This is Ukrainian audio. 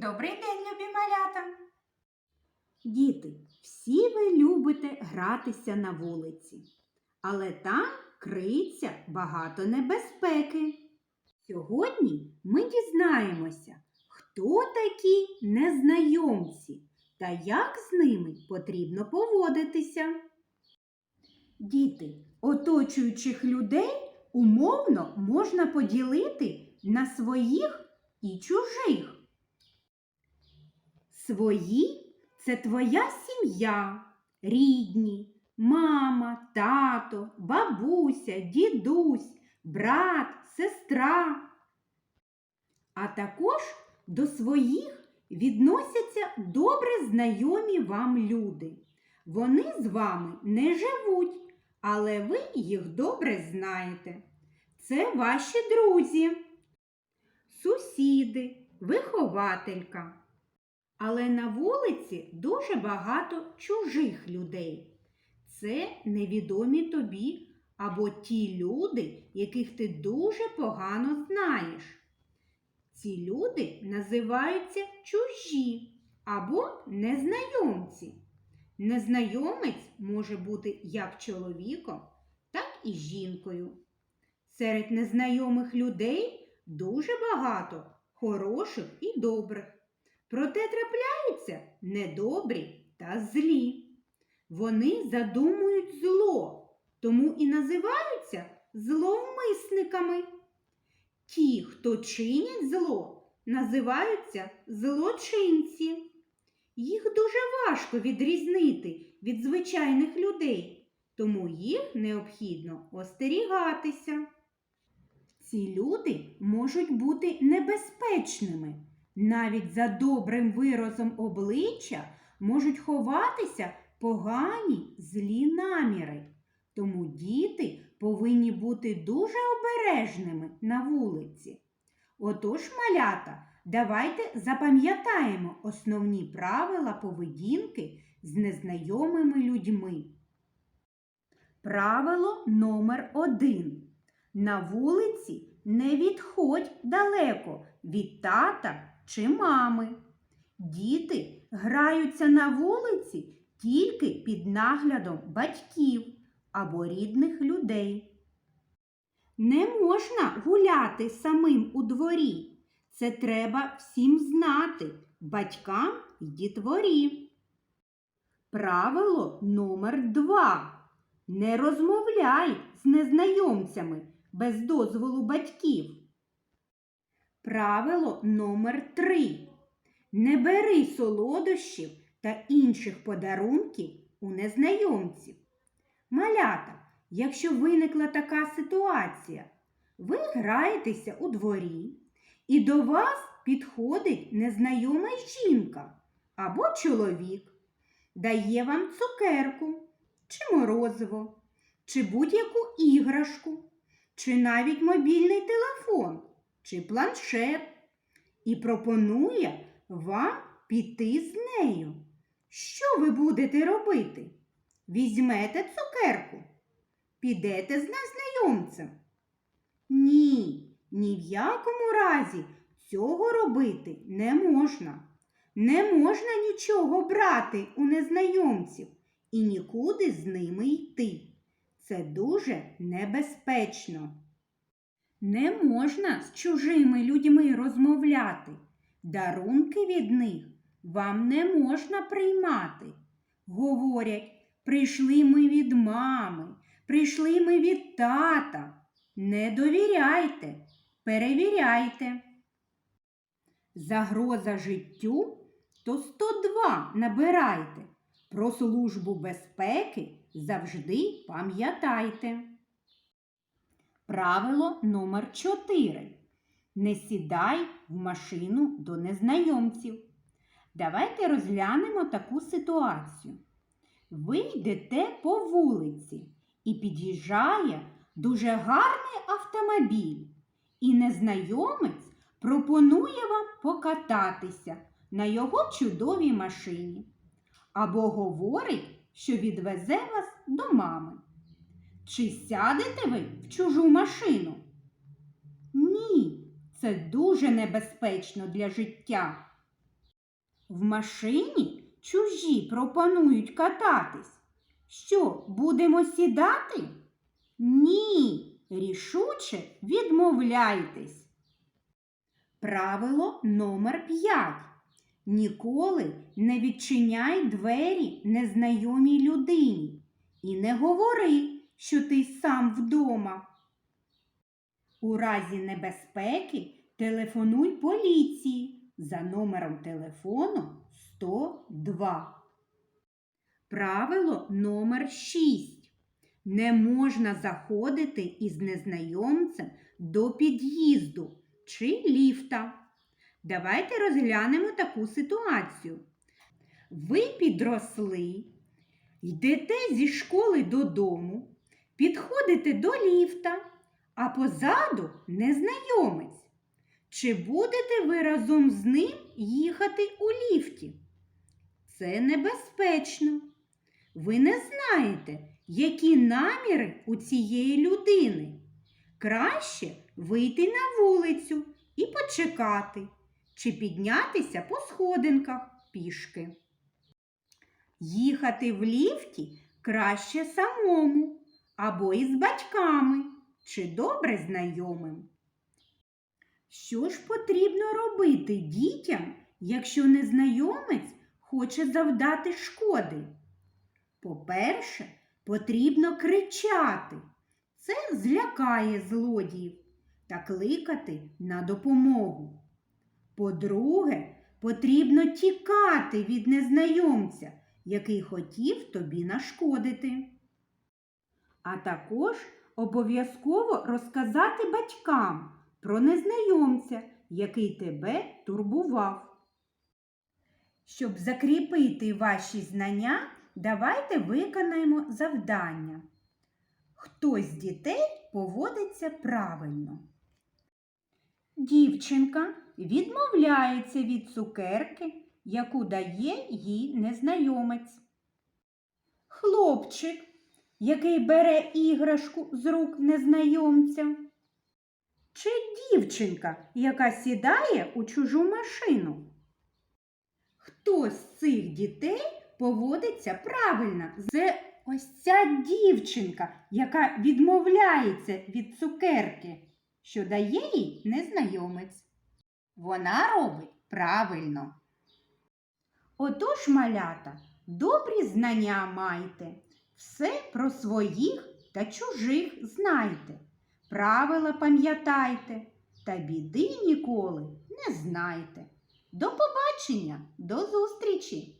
Добрий день, любі малята! Діти, всі ви любите гратися на вулиці, але там криється багато небезпеки. Сьогодні ми дізнаємося, хто такі незнайомці та як з ними потрібно поводитися. Діти, оточуючих людей умовно можна поділити на своїх і чужих. Свої це твоя сім'я, рідні, мама, тато, бабуся, дідусь, брат, сестра. А також до своїх відносяться добре знайомі вам люди. Вони з вами не живуть, але ви їх добре знаєте. Це ваші друзі, сусіди, вихователька. Але на вулиці дуже багато чужих людей. Це невідомі тобі або ті люди, яких ти дуже погано знаєш. Ці люди називаються чужі або незнайомці. Незнайомець може бути як чоловіком, так і жінкою. Серед незнайомих людей дуже багато хороших і добрих. Проте трапляються недобрі та злі. Вони задумують зло, тому і називаються зловмисниками. Ті, хто чинять зло, називаються злочинці. Їх дуже важко відрізнити від звичайних людей, тому їх необхідно остерігатися. Ці люди можуть бути небезпечними. Навіть за добрим виразом обличчя можуть ховатися погані злі наміри. Тому діти повинні бути дуже обережними на вулиці. Отож, малята, давайте запам'ятаємо основні правила поведінки з незнайомими людьми. Правило номер один. На вулиці не відходь далеко від тата чи мами. Діти граються на вулиці тільки під наглядом батьків або рідних людей. Не можна гуляти самим у дворі. Це треба всім знати батькам і дітворі. Правило номер два. Не розмовляй з незнайомцями без дозволу батьків. Правило номер 3 Не бери солодощів та інших подарунків у незнайомців. Малята, якщо виникла така ситуація, ви граєтеся у дворі, і до вас підходить незнайома жінка або чоловік, дає вам цукерку чи морозиво, чи будь-яку іграшку, чи навіть мобільний телефон чи планшет і пропонує вам піти з нею. Що ви будете робити? Візьмете цукерку, підете з незнайомцем? Ні, ні в якому разі цього робити не можна. Не можна нічого брати у незнайомців і нікуди з ними йти. Це дуже небезпечно. Не можна з чужими людьми розмовляти. Дарунки від них вам не можна приймати. Говорять, прийшли ми від мами, прийшли ми від тата. Не довіряйте, перевіряйте. Загроза життю то 102 набирайте. Про службу безпеки завжди пам'ятайте. Правило номер 4. Не сідай в машину до незнайомців. Давайте розглянемо таку ситуацію. Ви йдете по вулиці і під'їжджає дуже гарний автомобіль, і незнайомець пропонує вам покататися на його чудовій машині або говорить, що відвезе вас до мами. Чи сядете ви в чужу машину? Ні, це дуже небезпечно для життя. В машині чужі пропонують кататись. Що, будемо сідати? Ні, рішуче відмовляйтесь. Правило номер 5. Ніколи не відчиняй двері незнайомій людині і не говори, що ти сам вдома. У разі небезпеки телефонуй поліції за номером телефону 102. Правило номер 6. Не можна заходити із незнайомцем до під'їзду чи ліфта. Давайте розглянемо таку ситуацію. Ви підросли, йдете зі школи додому, підходите до ліфта, а позаду незнайомець. Чи будете ви разом з ним їхати у ліфті? Це небезпечно. Ви не знаєте, які наміри у цієї людини. Краще вийти на вулицю і почекати, чи піднятися по сходинках пішки. Їхати в ліфті краще самому або із батьками чи добре знайомим. Що ж потрібно робити дітям, якщо незнайомець хоче завдати шкоди? По-перше, потрібно кричати. Це злякає злодіїв та кликати на допомогу. По-друге, потрібно тікати від незнайомця, який хотів тобі нашкодити. А також обов'язково розказати батькам про незнайомця, який тебе турбував. Щоб закріпити ваші знання, давайте виконаємо завдання. Хто з дітей поводиться правильно? Дівчинка відмовляється від цукерки, яку дає їй незнайомець. Хлопчик, який бере іграшку з рук незнайомця. Чи дівчинка, яка сідає у чужу машину? Хто з цих дітей поводиться правильно? Це ось ця дівчинка, яка відмовляється від цукерки, що дає їй незнайомець. Вона робить правильно. Отож, малята, добрі знання майте, все про своїх та чужих знайте, правила пам'ятайте, та біди ніколи не знайте. До побачення, до зустрічі!